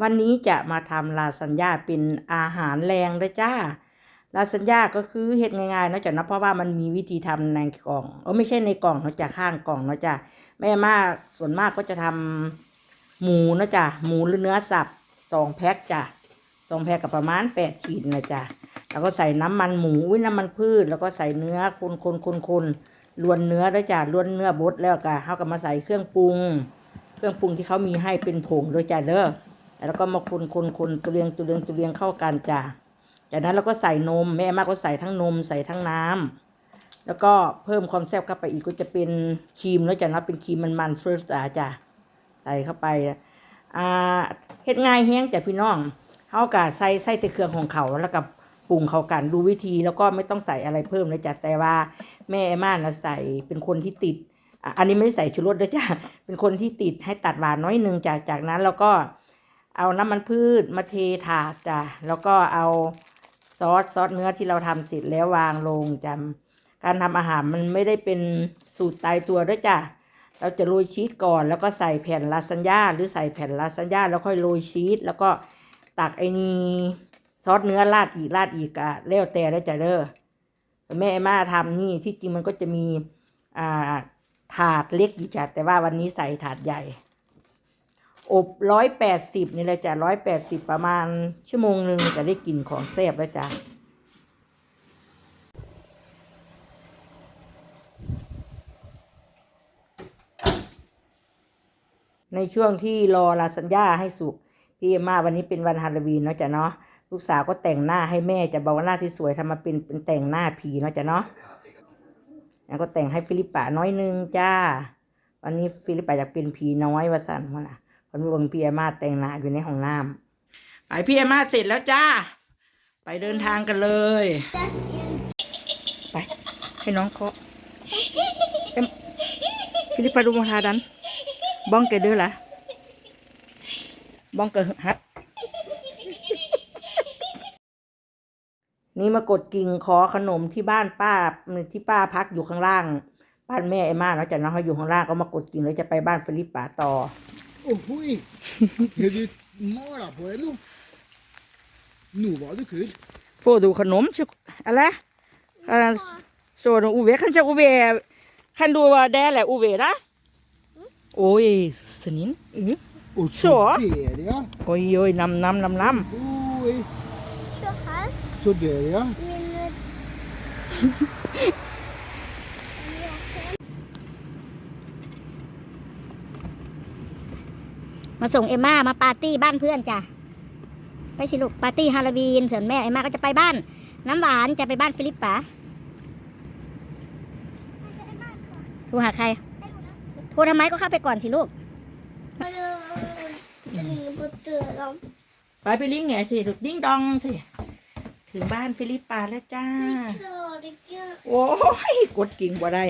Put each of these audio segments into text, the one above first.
วันนี้จะมาทำลาซานญาเป็นอาหารแรงด้วยจ้า ลาซานญาก็คือเฮ็ดง่ายๆนอกจากนะเพราะว่ามันมีวิธีทำในกล่องเออไม่ใช่ในกล่องนอะจากข้างกล่องนอะจ้ะแม่มากส่วนมากก็จะทำหมูนะจ้ะหมูหรือเนื้อสับสองแพ็คจ้ะสองแพ็คกับประมาณแปดขีดนะจ้ะแล้วก็ใส่น้ำมันหมูอุ้ยน้ำมันพืช แล้วก็ใส่เนื้อคนคนคนคนลวนเนื้อด้วยจ้ะลวนเนื้อบดแล้วก็เขาก็มาใส่เครื่องปรุง เครื่องปรุงที่เขามีให้เป็นผงด้วยจ้ะเด้อ แล้วก็มาคนคนคนตัวเรียงตัวเรียงตัวเรียงเข้ากันจ้ะจากนั้นเราก็ใส่นมแม่มากก็ใส่ทั้งนมใส่ทั้งน้ำแล้วก็เพิ่มความแซ่บเข้าไปอีกก็จะเป็นครีมแล้วจากนั้นเป็นครีมมันมันๆเฟิร์สอะจ้ะใส่เข้าไปอ่าเฮ็ดง่ายแห้งจ้ะพี่น้องเขากะใส่ใส่ต่เครื่องของเขาแล้วกับปรุงเขากันดูวิธีแล้วก็ไม่ต้องใส่อะไรเพิ่มเลยจ้ะแต่ว่าแม่ม่านนะใส่เป็นคนที่ติด อันนี้ไม่ได้ใส่ชูรสด้วยจ้ะเป็นคนที่ติดให้ตัดหวานน้อยหนึงจากจากนั้นแล้วก็ เอาน้ำมันพืชมาเทถาดจ้ะแล้วก็เอาซอสซอสเนื้อที่เราทำเสร็จแล้ววางลงจำการทำอาหารมันไม่ได้เป็นสูตรตายตัวด้วยจ้ะเราจะโรยชีสก่อนแล้วก็ใส่แผ่นลาซานญ่าหรือใส่แผ่นลาซานญ่าแล้วค่อยโรยชีสแล้วก็ตักไอ้นี่ซอสเนื้อราดอีกราดอีกอะแล้วแต่ได้วจ้ะเด้อแต่แม่าทำนี่ที่จริงมันก็จะมีอ่าถาดเล็กอยู่จ้ะแต่ว่าวันนี้ใส่ถาดใหญ่ อบร้อยแปดสิบนี่แหละจ้ะร้อยแปดสิบประมาณชั่วโมงหนึ่งจะได้กลิ่นของแซ่บแล้วจ้ะในช่วงที่รอลาสัญญาให้สุก พี่เอมาวันนี้เป็นวันฮาโลวีนเนาะจ้ะเนาะลูกสาวก็แต่งหน้าให้แม่จะบอกว่าหน้าที่สวยทำมาเป็นเป็นแต่งหน้าผีเนาะจ้ะเนาะแล้วก็แต่งให้ฟิลิปปะน้อยนึงจ้า วันนี้ฟิลิปปะอยากเป็นผีน้อยว่าสันว่าน่ะ คนเบิ่งพี่เอมาแต่งหน้าอยู่ในห้องน้ำไปพี่เอมาเสร็จแล้วจ้า ไปเดินทางกันเลย ไป ให้น้องเคาะเอ็มฟิลิปปาดูมาทาดัน บ้องเกเดือละบ้องเกฮัดนี่มากดกิ่งขอขนมที่บ้านป้าที่ป้าพักอยู่ข้างล่าง บ้านแม่ไอ้มาแล้วจากนั้นเขาอยู่ข้างล่างก็มากดกิ่งแล้วจะไปบ้านฟิลิปปาต่อ Ohoi! Har du mala på det nå? Nå var du kul. Får du kanom, eller? Kan, så du Ove? Kanskje Ove Kan du dele Ove, da? Oi, snin. Mm. Og Så. der, ja. Oi, oi, nam, nam, nam, nam. Oi. Så her Så der, ja. มาส่งเอมม่ามาปาร์ตี้บ้านเพื่อนจ้ะไปสิลูกปาร์ตี้ฮาโลวีนส่วนแม่เอมม่าก็จะไปบ้าน น้ำหวานจะไปบ้านฟิลิปปะโทรหาใครโทรทำไมก็เข้าไปก่อนสิลูกถึงประตูเราไปไปลิงไงสิลูกดิ้งดองสิถึงบ้านฟิลิปปาแล้วจ้าโดดเยอะโอ้ยกดกิ่งบ่ได้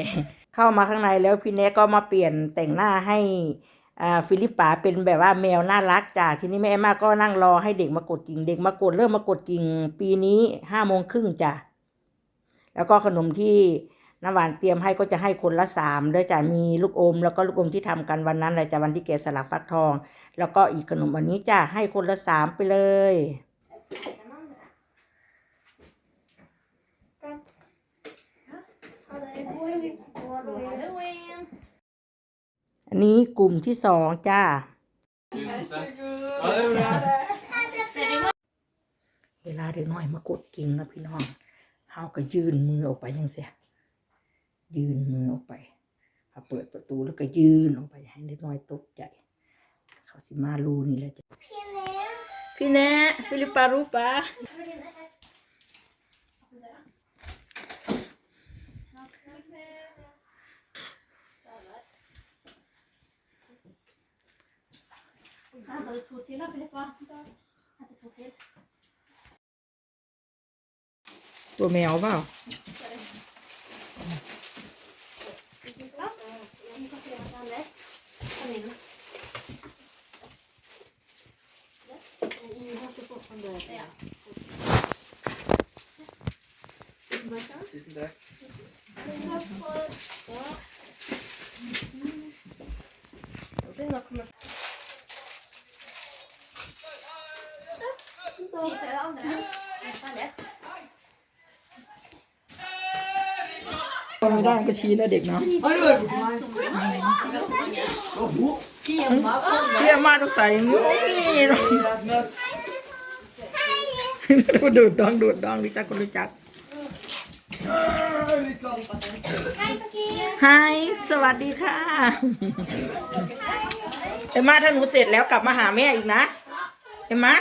เข้ามาข้างในแล้วพี่เนก็มาเปลี่ยนแต่งหน้าให้อ่า ฟิลิปปาเป็นแบบว่าแมวน่ารักจ้าทีนี้แม่เอมมาก็นั่งรอให้เด็กมากดกิ่งเด็กมากดเริ่มมากดกิ่งปีนี้ห้าโมงครึ่งจ้ะแล้วก็ขนมที่น้ำหวานเตรียมให้ก็จะให้คนละสามด้วยจ้ะมีลูกอม แล้วก็ลูกอมที่ทำกันวันนั้นเลยจ้ะวันที่แกสลักฟักทอง แล้วก็อีกขนมอันนี้จ้ะให้คนละสามไปเลย อันนี้กลุ่มที่สองจ้า เวลาเด็กน้อยมากดกิ่งนะพี่น้องเฮาก็ยื่นมือออกไปยังเสียยืนมือออกไปพอเปิดประตูแล้วก็ยืนออกไปให้เด็กน้อยตกใจ เขาสิมารูนี่แหละจ้ะพี่เล็กพี่แน่ฟิลิปปารูปะ Så henter du to til da, Filippa. Henter to til. Går vi over? Ja. Tusen takk. ไม่ได้ก็ชี้นะเด็กเนาะพี่อามาต้องใส่อย่างนี้ดูดดองดูดดองรู้จักคนรู้จักไฮสวัสดีค่ะเอ็มมาถ้าหนูเสร็จแล้วกลับมาหาแม่อีกนะเอ็มมา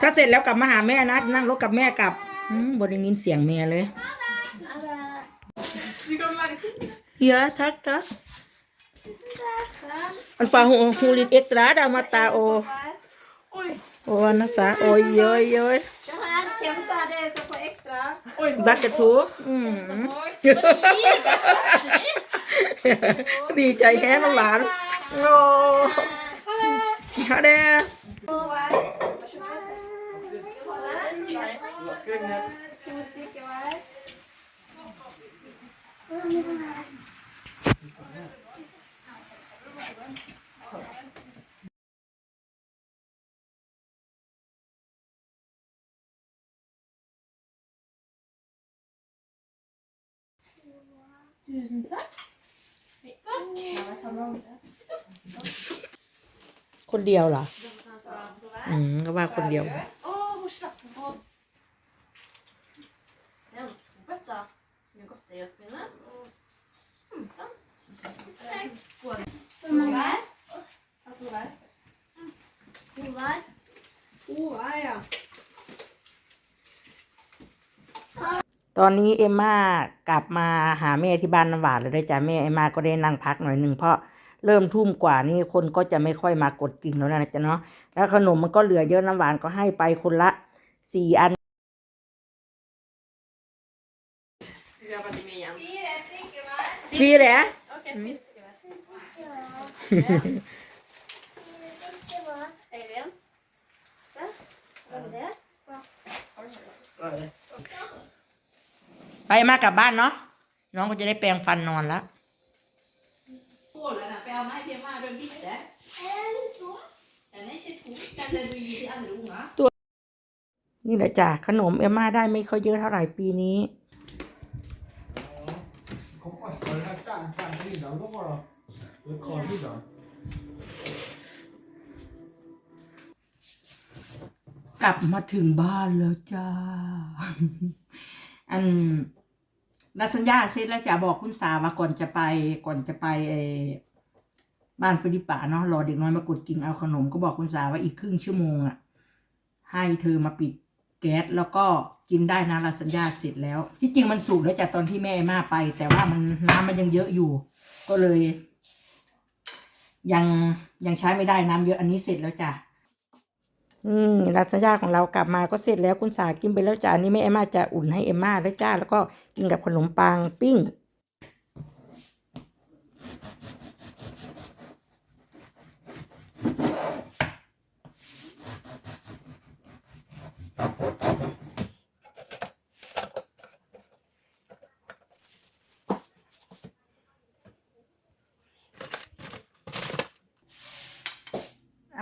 ถ้าเสร็จแล้วกลับมาหาแม่นะนั่งรถกับแม่กลับบได้ยินเสียงแม่เลย เยอะทักทักอันฟาหูฮูลิตเอ็กตร้าดามาตาโอโอ้นักตาโอ้ยเยอะเยอะบักกระทูอืมดีใจแฮะน้องหลานโอ้ฮะเด้ คนเดียวเหรอ อืม ก็ว่าคนเดียว Åh, hvor slapp den på. Se, to bøtter. Så mye godt i mine. Mm, sånn. Skål. To hver. Ta to hver. Håvard. Håvard, ja. ตอนนี้เอมมากลับมาหาแม่ที่บ้านน้ำหวานเลยด้วยจ้ะแม่เอมมาก็ได้นั่งพักหน่อยหนึ่งเพราะเริ่มทุ่มกว่านี่คนก็จะไม่ค่อยมากดกิ่งแล้วนะจ๊ะเนาะแล้วขนมมันก็เหลือเยอะน้ำหวานก็ให้ไปคนละสี่อัน ฟรีเหรอ Okej, fisk i hver. Eivind. Se. Var det det? ไปมากลับบ้านเนาะ น้องก็จะได้แปรงฟันนอนแล้ว Skålen er for jeg har meg hjemme er den bitte. Den er ikke tom. Den er du gir til andre unger. นี่แหละจ้ะขนมเอมม่าได้ไม่ค่อยเยอะเท่าไหร่ปีนี้ for den her steinen frem til middag, da var det. Det er kald middag. กลับมาถึงบ้านแล้วจ้า อันลาสัญญาเสร็จแล้วจะบอกคุณสาว่าก่อนจะไป ก่อนจะไปเออบ้านฟิลิปปาเนาะรอเด็กน้อยมากดกิ่งเอาขนมก็บอกคุณสาว่าอีกครึ่งชั่วโมงอะ ให้เธอมาปิด แก๊สแล้วก็กินได้นะลาสัญญาเสร็จแล้ว ที่จริงมันสุกแล้วจากตอนที่แม่ไอ้มาไป แต่ว่ามันน้ำมันยังเยอะอยู่ ก็เลย ยังยังใช้ไม่ได้น้ำเยอะอันนี้เสร็จแล้วจ้ะอืมรัสยาของเรากลับมาก็เสร็จแล้วคุณสากินไปแล้วจ้าอันนี้แม่เอมมาจะอุ่นให้เอมมาแล้วจ้าแล้วก็กินกับขนมปังปิ้ง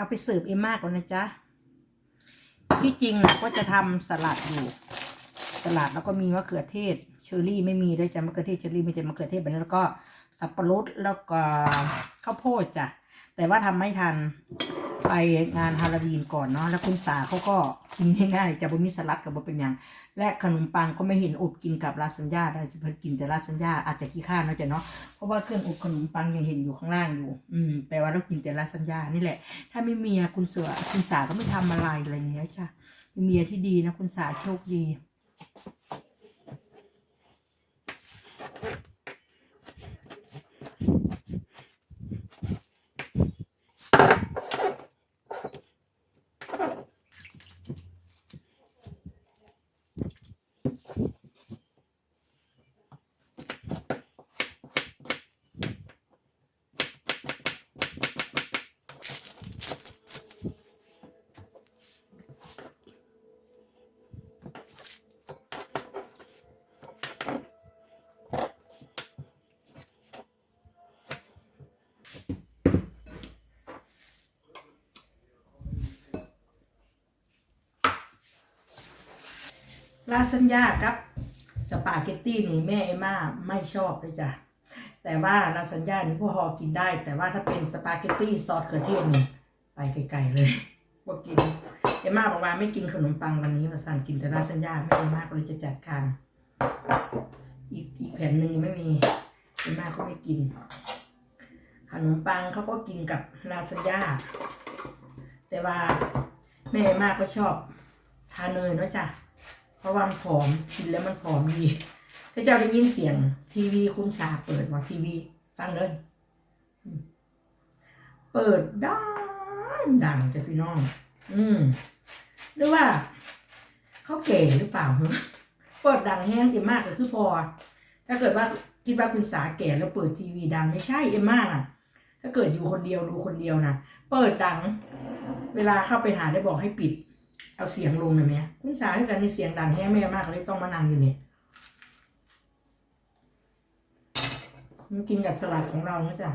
ไปเสิร์ฟเอมมาก่อนนะจ๊ะ ที่จริงนะก็จะทำสลัดอยู่ สลัดแล้วก็มีมะเขือเทศ เชอร์รี่ไม่มีด้วยจ้ะมะเขือเทศเชอร์รี่ไม่ใช่มะเขือเทศแบบนี้แล้วก็สับปะรดแล้วก็ข้าวโพดจ้ะแต่ว่าทำไม่ทันไปงานฮาโลวีนก่อนเนาะแล้วคุณสาเขาก็ กินง่ายๆจะบ่มีสลัดกับบ่เป็นอย่าง และขนมปังก็ไม่เห็นอบกินกับลาซานญ่าได้จะเพิ่นกินแต่ลาซานญ่าอาจจะขี้ข้าเนาะจ้ะเนาะเพราะว่าเครื่องอบขนมปังยังเห็นอยู่ข้างล่างอยู่ อืมแปลว่าเรากินแต่ลาซานญ่านี่แหละ ถ้าไม่มียคุณเสือคุณสาก็ไม่ทำอะไรอะไรอย่างเงี้ยจ้ะมีเมียที่ดีนะคุณสาโชคดี ลาซานญ่ากับสปาเกตตี้นี่แม่เอม่าไม่ชอบเลยจ้ะแต่ว่าลาซานญ่านี่พ่อฮอกินได้ แต่ว่าถ้าเป็นสปาเกตตี้ซอสเขือเทศนี่ไปไกลๆเลยพวกกินเอม่าบอกว่าไม่กินขนมปังวันนี้มาสั่งกินแต่ลาซานญ่าแม่เอม่าก็เลยจะจัดการอีกอีกแผ่นหนึ่งยังไม่มีเอม่าก็ไม่กิน ขนมปังเขาก็กินกับลาซานญ่าแต่ว่าแม่เอม่าก็ชอบทานเนยเนาะจ้ะ ราะว่ามันผอมกินแล้วมันผอมดีถ้าเจ้าได้ยินเสียง ทีวีคุณสาเปิดว่าทีวี ฟังเลยเปิดดังดังจะพี่น้อง อืมหรือว่าเขาเก๋หรือเปล่าเปิดดังแห้งเอ็มมากก็คือพอ ถ้าเกิดว่าคิดว่าคุณสาแก่แล้วเปิดทีวีดังไม่ใช่เอ็มมากอะ ถ้าเกิดอยู่คนเดียวดูคนเดียวนะเปิดดัง เวลาเข้าไปหาได้บอกให้ปิด เอาเสียงลงหน่อยไหมคุณสาคือกันมีเสียงดังแห้งแม่มากเลยต้องมานั่งอยู่เนี่ยมันกินกับสลัดของเรานะจ๊ะ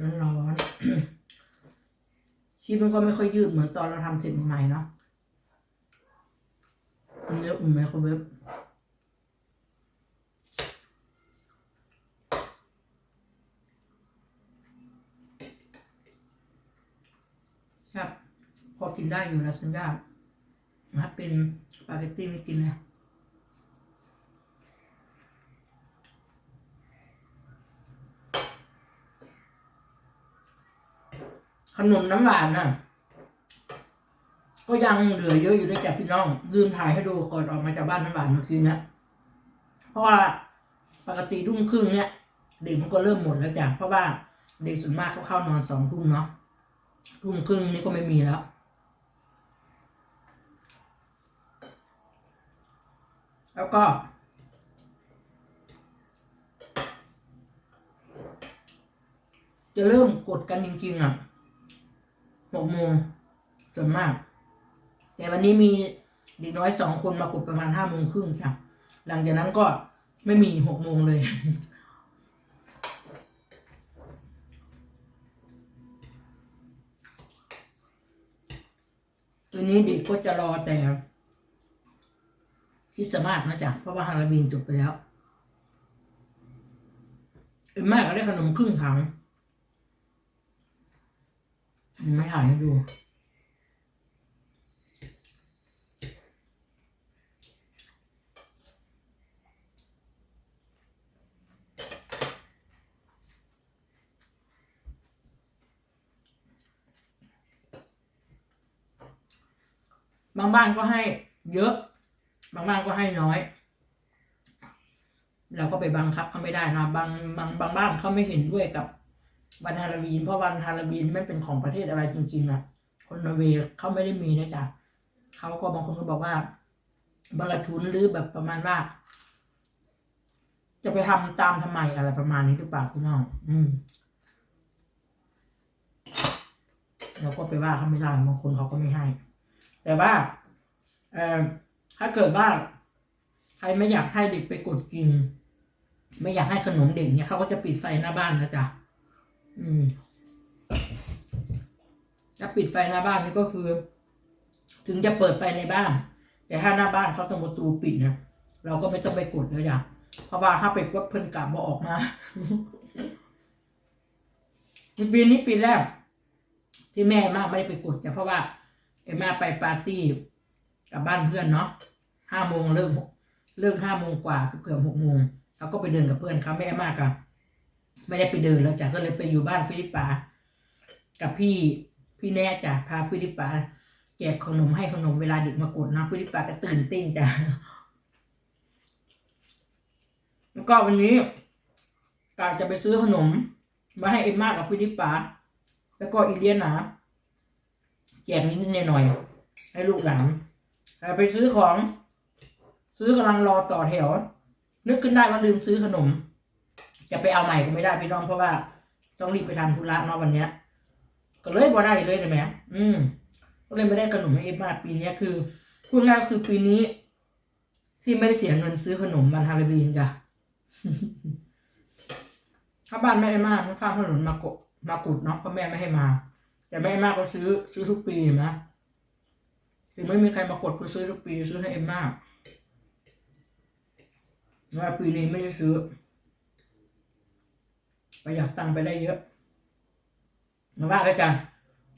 ร้อนร้อน ชีสมันก็ไม่ค่อยยืดเหมือนตอนเราทำเสร็จใหม่ๆเนาะมันเยอะอุ่นไมโครเวฟครับ พอกินได้อยู่นะสัญญาถ้าเป็นสปาเกตตี้ไม่กินเล ขนมน้ำหวานน่ะ ก็ยังเหลือเยอะอยู่ด้วยจ้ะพี่น้องลืมถ่ายให้ดูก่อนออกมาจากบ้านน้ำหวานเมื่อกี้เนะเพราะว่าปกติทุ่มครึ่งเนี่ยเด็กมันก็เริ่มหมดแล้วจ้ะเพราะว่าเด็กส่วนมากเขาเข้านอนสองทุ่มเนาะทุ่มครึ่งนี่ก็ไม่มีแล้วแล้วก็ จะเริ่มกดกันจริงๆอะ หกโมงส่วนมาก แต่วันนี้มีเด็กน้อยสองคนมากดประมาณห้าโมงครึ่งค่ะ หลังจากนั้นก็ไม่มีหกโมงเลย ตัวนี้เด็กก็จะรอแต่คริดสต์มาสนะจ๊ะเพราะว่าฮาโลวีนจบไปแล้วเอ็มมากก็ได้ขนมครึ่งถัง ไม่ถ่ายให้ดูบางบ้านก็ให้เยอะ บางบ้านก็ให้น้อย เราก็ไปบังคับเขาไม่ได้นะบางบางบางบ้านเขาไม่เห็นด้วยกับ วันฮาโลวีนเพราะวันฮาโลวีนไม่เป็นของประเทศอะไรจริง ๆอะ คนนอร์เวย์เขาไม่ได้มีนะจ๊ะเขาก็บางคนก็บอกว่าบาลทุนหรือแบบประมาณว่า จะไปทำตามทำไมอะไรประมาณนี้หรือเปล่าพี่น้อง อืมเราก็ไปว่าเขาไม่ได้บางคนเขาก็ไม่ให้ แต่ว่า เอ่อถ้าเกิดว่า ใครไม่อยากให้เด็กไปกดกิน ไม่อยากให้ขนมเด็กเนี่ยเขาก็จะปิดไฟหน้าบ้านนะจ๊ะ อืมถ้าปิดไฟหน้าบ้านนี่ก็คือ ถึงจะเปิดไฟในบ้าน แต่ถ้าหน้าบ้านเขาต้องประตูปิดนะเราก็ไม่ต้องไปกดเลยจ้ะเพราะว่าถ้าไปกดเพิ่นกลับมาออกมาปีนี้ปีแรกที่แม่มากไม่ได้ไปกดจ้ะเพราะว่าเอ็มมาไปปาร์ตี้กับบ้านเพื่อนเนาะห้าโมงเลิกเลิกห้าโมงกว่าเกือบหกโมงเขาก็ไปเดินกับเพื่อนเขาแม่มากอะ ไม่ได้ไปเดินแล้วจ้ะก็เลยไปอยู่บ้านฟิลิปปา กับพี่พี่แน่จ้ะพาฟิลิปปาแจกขนมให้ขนมเวลาเด็กมากดนะฟิลิปปาก็ตื่นเต้นจ้ะแล้วก็วันนี้กาจะไปซื้อขนม มาให้เอ็มมากับฟิลิปปา แล้วก็อีเลียนนะแจกนิดๆหน่อย ให้ลูกหลานแต่ไปซื้อของ ซื้อกำลังรอต่อแถว นึกขึ้นได้ว่าลืมซื้อขนม จะไปเอาใหม่ก็ไม่ได้พี่น้องเพราะว่า ต้องรีบไปทำธุระเนาะวันเนี้ย ก็เลยบ่ได้เลยนะแม่อืมก็เลยไม่ได้ขนมให้เอฟมาปีเนี้ยคือพูดง่ายคือปีนี้ ที่ไม่ได้เสียเงินซื้อขนมวันฮาโลวีนจ้ะถ้าบ้านแม่เอ็มมาไม่ข้ามถนนมากมากุดเนาะเพราะแม่ไม่ให้มา แต่แม่เอมาก็ซื้อซื้อทุกปีเห็นไหมถึงไม่มีใครมากดก็ซื้อทุกปีซื้อให้เอ็มมาว่าปีนี้ไม่ได้ซื้อ ประหยัดตังค์ไปได้เยอะมาว่ากันจ้ะ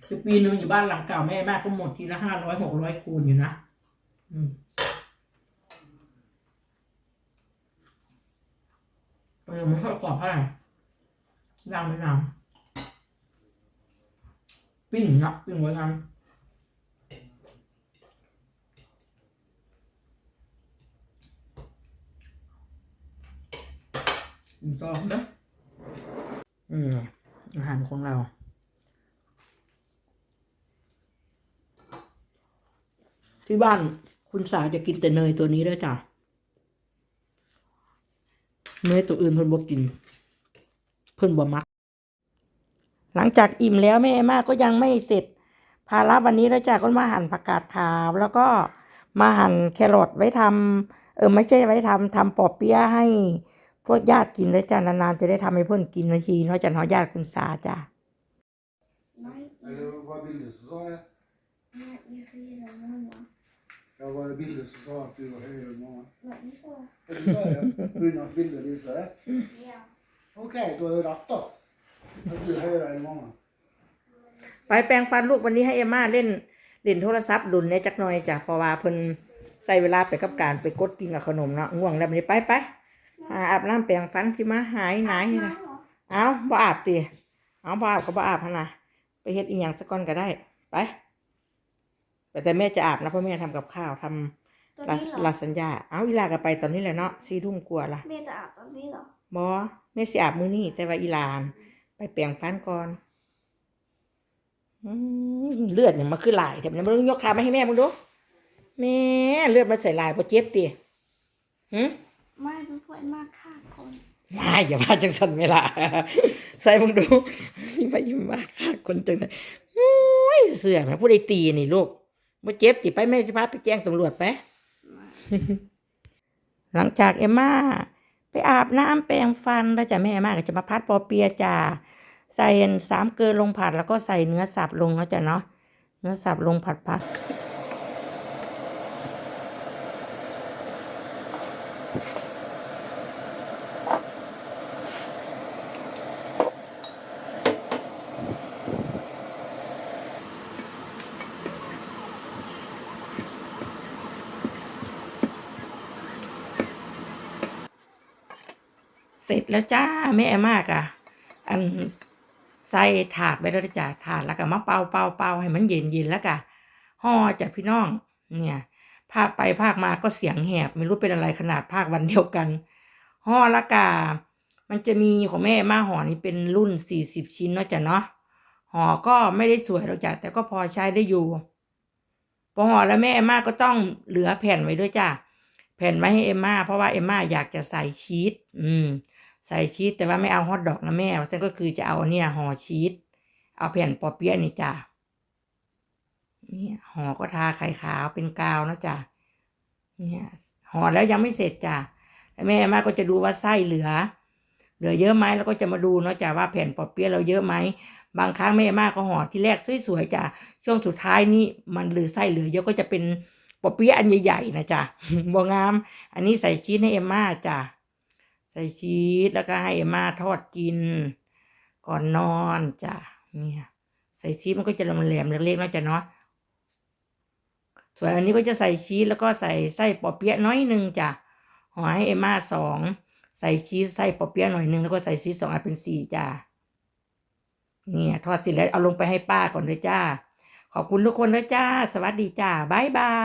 คือปีหนึ่งอยู่บ้านหลังเก่าแม่ม่ก็หมดทีละห้าร้อยหกร้อยคูณอยู่นะอืมเออมันทอดกรอบเท่าไหร่ย่างไม่นานปิ้งนะปิ้งไว้ทำกินต่อนะ อืมอาหารของเรา ที่บ้านคุณสาวจะกินแต่เนยตัวนี้ด้วยจ้ะเนยตัวอื่นเพิ่นบ่กิน เพิ่นบ่มัก หลังจากอิ่มแล้วแม่มาก็ยังไม่เสร็จ ภาระวันนี้แล้วจ้ะก็มาหั่นผักกาดขาว แล้วก็มาหั่นแครอทไว้ทำเออไม่ใช่ไว้ทำทำปอเปี๊ยะให้ พวกญาติกินแล้วจ้ะนานๆจะได้ทำให้เพิ่นกินนาทีเนาะจ้ะเนาะญาติคุณสาจ้ะ Eller vad vill du? Så sa jag. Nej, jag rider mamma. Ja, vad vill du? Så sa jag att du var högre än mamma. Vad ni sa? Eller sa jag? Hur något vill du visa det? Ja. Okej, då är det rätt då. Att du är högre än mamma. ไปแปรงฟันลูกวันนี้ให้เอมม่าเล่นเล่นโทรศัพท์ดุนเนี่ยจักหน่อยจ้ะเพราะว่าเพิ่นใส่เวลาไปกับการไปกดกินกับขนมเนาะง่วงแล้ววันนี้ไปไป หาอาบน้ำแปรงฟันที่มาหายหนายนี่นะเอาบ่อาบติเอาบ่อาบก็บ่อาบหั่นนะไปเฮ็ดอีหยังสักก่อนก็ได้ไปแต่แต่แม่จะอาบนะเพราะแม่ทำกับข้าวทำตัวลานี้เหรอลาสัญญาเอาอีลาก็ไปตอนนี้แหละเนาะสี่ทุ่มกว่าละแม่จะอาบตอนนี้เหรอบอแม่สิอาบมื้อนี้แต่ว่าอีหลาน ไปแปรงฟันก่อนอืมเลือดเนี่ยมันคือหลายแต่มันมึงยกขามาให้แม่มึงดูแม่เลือดมันใส่ลายพอเจ็บติหืม ไม่เป็นพวกมากค่ะคนไม่อย่ามาจังสันเวลา ใส่มึงดูไปยิ้มมากคนจังเลยโอ้ยเสือนะผู้ใดตีนี่ลูกบ่เจ็บติไปแม่จะพาไปแจ้งตำรวจไปหลังจากเอมม่าไปอาบน้ำแปรงฟันแล้วจ้ะแม่เอมม่าก็จะมาพัดปอเปียะจ้าใส่สามเกลือลงผัดแล้วก็ใส่เนื้อสับลงแล้วจ้ะเนาะเนื้อสับลงผัดผัด แล้วจ้าแม่เอมม่าก็อันใส่ถาดไปแล้วจ้ะถาดแล้วก็มาเป่าเป่าเป่าให้มันเย็นเย็นแล้วก็ห่อจากพี่น้อง เนี่ยภาคไปภาคมาก็เสียงแหบไม่รู้เป็นอะไรขนาดภาควันเดียวกันห่อละกา มันจะมีของแม่มาห่อนี้เป็นรุ่นสี่สิบชิ้นเนาะจ้ะเนาะห่อก็ไม่ได้สวยหรอกจ้ะแต่ก็พอใช้ได้อยู่พอห่อแล้วแม่เอมมาก็ต้องเหลือแผ่นไว้ด้วยจ้ะแผ่นไว้ให้เอมมาเพราะว่าเอมมาอยากจะใส่ชีสอืม ใส่ชีสแต่ว่าไม่เอาฮอทดอกนะแม่ซึ่งก็คือจะเอาเนี่ยห่อชีสเอาแผ่นปอเปี๊ยะนี่จ้ะเนี่ยห่อก็ทาไข่ขาวเป็นกาวนะจ้ะเนี่ยห่อแล้วยังไม่เสร็จจ้ะแล้วแม่มาก็จะดูว่าไส้เหลือ เหลือเยอะไหมแล้วก็จะมาดูเนาะจ้ะว่าแผ่นปอเปี๊ยะเราเยอะไหมบางครั้งแม่มาก็ห่อที่แรกสวยๆจ้ะช่วงสุดท้ายนี่มันเหลือไส้เหลือเยอะก็จะเป็นปอเปี๊ยะอันใหญ่ๆนะจ้ะบ่งาม อันนี้ใส่ชีสให้เอ็มม่าจ้ะ ใส่ชีสแล้วก็ให้เอมาทอดกิน ก่อนนอนจ้ะเนี่ยใส่ชีสมันก็จะแหลมๆเล็กๆนะจ้ะเนาะส่วนอันนี้ก็จะใส่ชีสแล้วก็ใส่ไส้ปอเปี๊ยะน้อยหนึ่งจ้ะห่อให้เอมม่าสองใส่ชีสไส้ปอเปี๊ยะหน่อยหนึ่งแล้วก็ใส่ชีสสองอันเป็นสี่จ้ะเนี่ยทอดเสร็จแล้วเอาลงไปให้ป้าก่อนเลยจ้า ขอบคุณทุกคนด้วยจ้า สวัสดีจ้า บ๊ายบาย